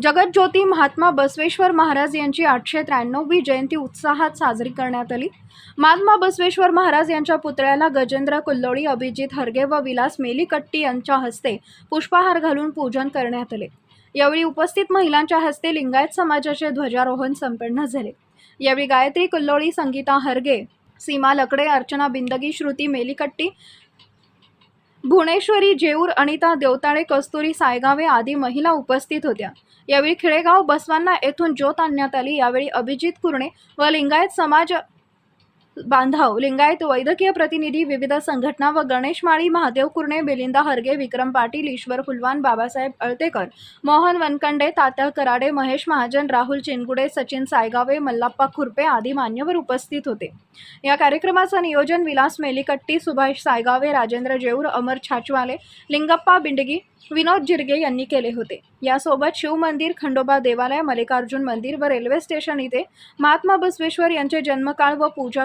जगज्योती महात्मा बसवेश्वर महाराज यांची आठशे त्र्याण्णववी जयंती उत्साहात साजरी करण्यात आली. महात्मा बसवेश्वर महाराज यांच्या पुतळ्याला गजेंद्र कुल्लोळी अभिजित हरगे व विलास मेलीकट्टी यांच्या हस्ते पुष्पहार घालून पूजन करण्यात आले. यावेळी उपस्थित महिलांच्या हस्ते लिंगायत समाजाचे ध्वजारोहण संपन्न झाले. यावेळी गायत्री कुल्लोळी संगीता हरगे सीमा लकडे अर्चना बिंदगी श्रुती मेलीकट्टी भुवनेश्वरी जेऊर अनिता देवताळे कस्तुरी सायगावे आदी महिला उपस्थित होत्या. यावेळी खिळेगाव बसवांना येथून ज्योत आणण्यात आली. यावेळी अभिजित कुरणे व लिंगायत समाज बांधव. लिंगायत वैद्यकीय प्रतिनिधी विविध संघटना व गणेश माळी महादेव कुर्णे बेलिंदा हरगे विक्रम पाटील ईश्वर फुलवान बाबासाहेब अळतेकर मोहन वनकंडे तात्या कराडे महेश महाजन राहुल चिनगुडे सचिन सायगावे मल्लाप्पा खुरपे आदी मान्यवर उपस्थित होते. या कार्यक्रमाचं नियोजन विलास मेलिकट्टी सुभाष सायगावे राजेंद्र जेऊर अमर छाचवाले लिंगप्पा बिंडगी विनोद जिरगे यांनी केले होते. यासोबत शिवमंदिर खंडोबा देवालय मल्लिकार्जुन मंदिर व रेल्वे स्टेशन इथे महात्मा बसवेश्वर यांचे जन्मकाळ व पूजा